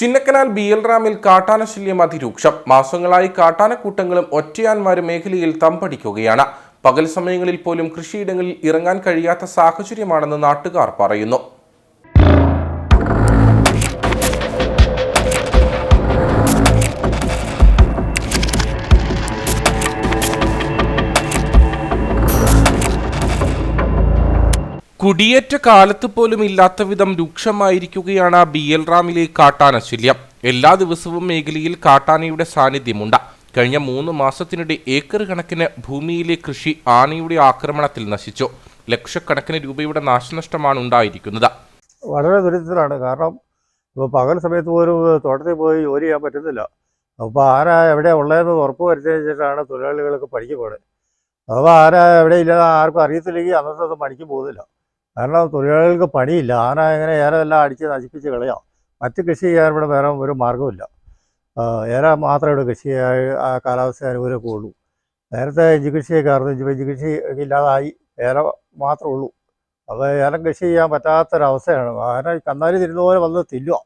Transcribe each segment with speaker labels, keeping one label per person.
Speaker 1: Chinnakanal B L റാമിൽ കാട്ടാനശല്യം അതിരൂക്ഷം. മാസങ്ങളായി കാട്ടാനക്കൂട്ടങ്ങളും ഒറ്റയാന്മാരും മേഖലയിൽ തമ്പടിക്കുകയാണ് പകൽ സമയങ്ങളിൽ പോലും കൃഷിയിടങ്ങളിൽ ഇറങ്ങാൻ കഴിയാത്ത സാഹചര്യമാണെന്ന് നാട്ടുകാർ പറയുന്നു. കുടിയേറ്റ കാലത്ത് പോലും ഇല്ലാത്ത വിധം രൂക്ഷമായിരിക്കുകയാണ് ബി എൽ റാമിലെ കാട്ടാനശല്യം എല്ലാ ദിവസവും മേഖലയിൽ കാട്ടാനയുടെ സാന്നിധ്യമുണ്ട്. കഴിഞ്ഞ മൂന്ന് മാസത്തിനിടെ ഏക്കർ കണക്കിന് ഭൂമിയിലെ കൃഷി ആനയുടെ ആക്രമണത്തിൽ നശിച്ചു. ലക്ഷക്കണക്കിന് രൂപയുടെ നാശനഷ്ടമാണ് ഉണ്ടായിരിക്കുന്നത്.
Speaker 2: വളരെ ദുരിതത്തിലാണ്. കാരണം ഇപ്പോൾ പകൽ സമയത്ത് പോലും തോട്ടത്തിൽ പോയി ജോലി ചെയ്യാൻ പറ്റുന്നില്ല. അപ്പോൾ ആരാ എവിടെ ഉള്ളതെന്ന് ഉറപ്പ് വരുത്തിയതിന് ശേഷമാണ് തൊഴിലാളികളൊക്കെ പണിക്ക് അപ്പോൾ ആരാ എവിടെ ഇല്ലാതെ ആർക്കും അറിയത്തില്ലെങ്കിൽ അന്നത്തെ പണിക്ക് പോകുന്നില്ല. കാരണം തൊഴിലാളികൾക്ക് പണിയില്ല. ആന എങ്ങനെ ഏലമെല്ലാം അടിച്ച് നശിപ്പിച്ച് കളയാം. മറ്റ് കൃഷി ചെയ്യാൻ ഇവിടെ വേറെ ഒരു മാർഗമില്ല ആ, ഏല മാത്രമേ ഇവിടെ കൃഷി ആ കാലാവസ്ഥ അനുകൂലമൊക്കെ നേരത്തെ ഇഞ്ചി കൃഷിയൊക്കെ ആയിരുന്നു. ഇഞ്ചി ഇഞ്ചി കൃഷി ഇല്ലാതായി. ഏല മാത്രമേ ഉള്ളൂ. അപ്പോൾ ഏലം കൃഷി ചെയ്യാൻ പറ്റാത്തൊരവസ്ഥയാണ്. ആന കന്നാലി തിരുന്ന പോലെ വന്ന് തില്ലുക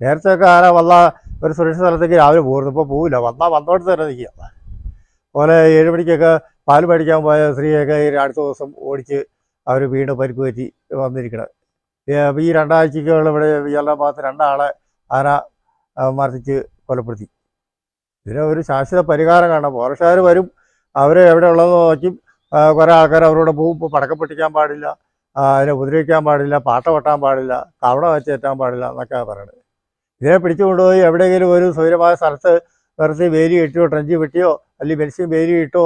Speaker 2: നേരത്തെ ഒക്കെ ആന വന്ന ഒരു സുരക്ഷിത സ്ഥലത്തേക്ക് രാവിലെ പോകുന്നു ഇപ്പോൾ പോവില്ല. വന്നാൽ വന്നോട്ട് തന്നെ നിൽക്കുക. അതുപോലെ ഏഴ് മണിക്കൊക്കെ പാൽ മേടിക്കാൻ പോയ സ്ത്രീയൊക്കെ അടുത്ത ദിവസം ഓടിച്ച് അവർ വീണ് പരിക്ക് പറ്റി വന്നിരിക്കണത് ഈ രണ്ടാഴ്ചക്കുള്ള ഇവിടെ എല്ലാ ഭാഗത്ത് രണ്ടാളെ ആന മർദ്ദിച്ച് കൊലപ്പെടുത്തി. ഇതിന് ഒരു ശാശ്വത പരിഹാരം കാണണം. ഫോറസ്റ്റുകാർ വരും. അവർ എവിടെ ഉള്ളതെന്ന് നോക്കി കുറേ ആൾക്കാർ അവരോട് പോകും. ഇപ്പോൾ പടക്കം പൊട്ടിക്കാൻ പാടില്ല. അതിനെ ഉപദ്രവിക്കാൻ പാടില്ല. പാട്ട കൊട്ടാൻ പാടില്ല. കവണ വെച്ചേറ്റാൻ പാടില്ല എന്നൊക്കെയാണ് പറയുന്നത് ഇതിനെ പിടിച്ചു കൊണ്ടുപോയി എവിടെയെങ്കിലും ഒരു സൗരമായ സ്ഥലത്ത് വെറുതെ വേലി കെട്ടിയോ ട്രഞ്ചി വെട്ടിയോ അല്ലെങ്കിൽ മത്സ്യം വേലി ഇട്ടോ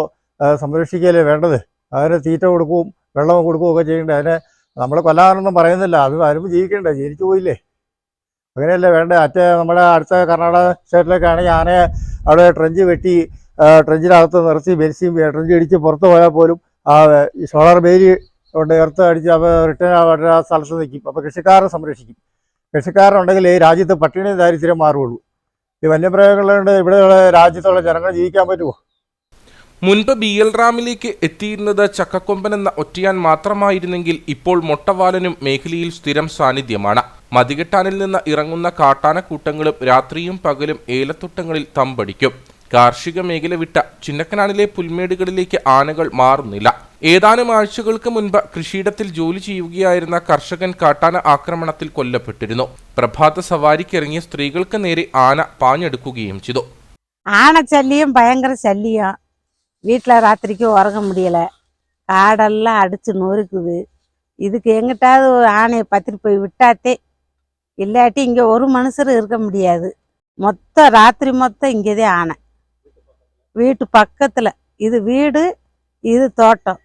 Speaker 2: സംരക്ഷിക്കുകയല്ലേ വേണ്ടത്? അതിന് തീറ്റ കൊടുക്കുകയും വെള്ളം കൊടുക്കുകയും ഒക്കെ ചെയ്യേണ്ടത് അതിനെ നമ്മൾ കൊല്ലാറൊന്നും പറയുന്നില്ല. അത് വരുമ്പോൾ ജീവിക്കണ്ടേ? ജീവിച്ചു പോയില്ലേ? അങ്ങനെയല്ലേ വേണ്ട? അറ്റ നമ്മുടെ അടുത്ത കർണാടക സ്റ്റേറ്റിലേക്കാണെങ്കിൽ ആനയെ അവിടെ ട്രഞ്ച് വെട്ടി ട്രഞ്ചിനകത്ത് നിർത്തി ബെൻസിയും ട്രഞ്ച് ഇടിച്ച് പുറത്ത് പോയാൽ പോലും ആ സോളാർ ബേരി കൊണ്ട് എർത്ത് അടിച്ച് അപ്പോൾ റിട്ടേൺ അവരുടെ ആ സ്ഥലത്ത് നിൽക്കും. അപ്പോൾ കൃഷിക്കാരെ സംരക്ഷിക്കും. കൃഷിക്കാരുണ്ടെങ്കിൽ ഈ രാജ്യത്ത് പട്ടിണി ദാരിദ്ര്യം മാറുള്ളൂ ഈ വന്യമൃഗങ്ങളുണ്ട് ഇവിടെയുള്ള രാജ്യത്തുള്ള ജനങ്ങൾ ജീവിക്കാൻ പറ്റുമോ?
Speaker 1: മുൻപ് ബി എൽ റാമിലേക്ക് എത്തിയിരുന്നത് ചക്കക്കൊമ്പൻ എന്ന ഒറ്റയാൻ മാത്രമായിരുന്നെങ്കിൽ ഇപ്പോൾ മൊട്ടവാലനും മേഖലയിൽ സ്ഥിരം സാന്നിധ്യമാണ്. മതികെട്ടാനിൽ നിന്ന് ഇറങ്ങുന്ന കാട്ടാനക്കൂട്ടങ്ങളും രാത്രിയും പകലും ഏലത്തോട്ടങ്ങളിൽ തമ്പടിക്കും. കാർഷിക മേഖല വിട്ട ചിന്നക്കനാനിലെ പുൽമേടുകളിലേക്ക് ആനകൾ മാറുന്നില്ല. ഏതാനും ആഴ്ചകൾക്ക് മുൻപ് കൃഷിയിടത്തിൽ ജോലി ചെയ്യുകയായിരുന്ന കർഷകൻ കാട്ടാന ആക്രമണത്തിൽ കൊല്ലപ്പെട്ടിരുന്നു. പ്രഭാത സവാരിക്കിറങ്ങിയ സ്ത്രീകൾക്ക് നേരെ ആന പാഞ്ഞെടുക്കുകയും ചെയ്തു.
Speaker 3: ആന ശല്യം ഭയങ്കര ശല്യമാണ് வீட்டில் ராத்திரிக்கு உறங்க முடியலை. காடெல்லாம் அடித்து நொறுக்குது. இதுக்கு எங்கிட்டாவது ஒரு ஆணையை பத்திட்டு போய் விட்டாத்தே இல்லாட்டி இங்கே ஒரு மனுஷரும் இருக்க முடியாது. மொத்தம் ராத்திரி மொத்தம் இங்கேதே ஆனை வீட்டு பக்கத்தில் இது வீடு இது தோட்டம்.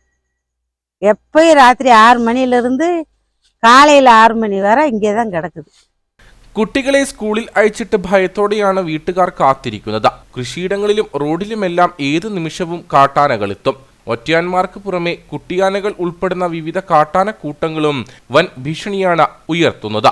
Speaker 3: எப்பயும் ராத்திரி ஆறு மணிலேருந்து காலையில் ஆறு மணி வரை இங்கே தான் கிடக்குது.
Speaker 1: കുട്ടികളെ സ്കൂളിൽ അയച്ചിട്ട് ഭയത്തോടെയാണ് വീട്ടുകാർ കാത്തിരിക്കുന്നത്. കൃഷിയിടങ്ങളിലും റോഡിലുമെല്ലാം ഏത് നിമിഷവും കാട്ടാനകളെത്തും. ഒറ്റയാന്മാർക്ക് പുറമെ കുട്ടിയാനകൾ ഉൾപ്പെടുന്ന വിവിധ കാട്ടാന കൂട്ടങ്ങളും വൻ ഭീഷണിയാണ് ഉയർത്തുന്നത്.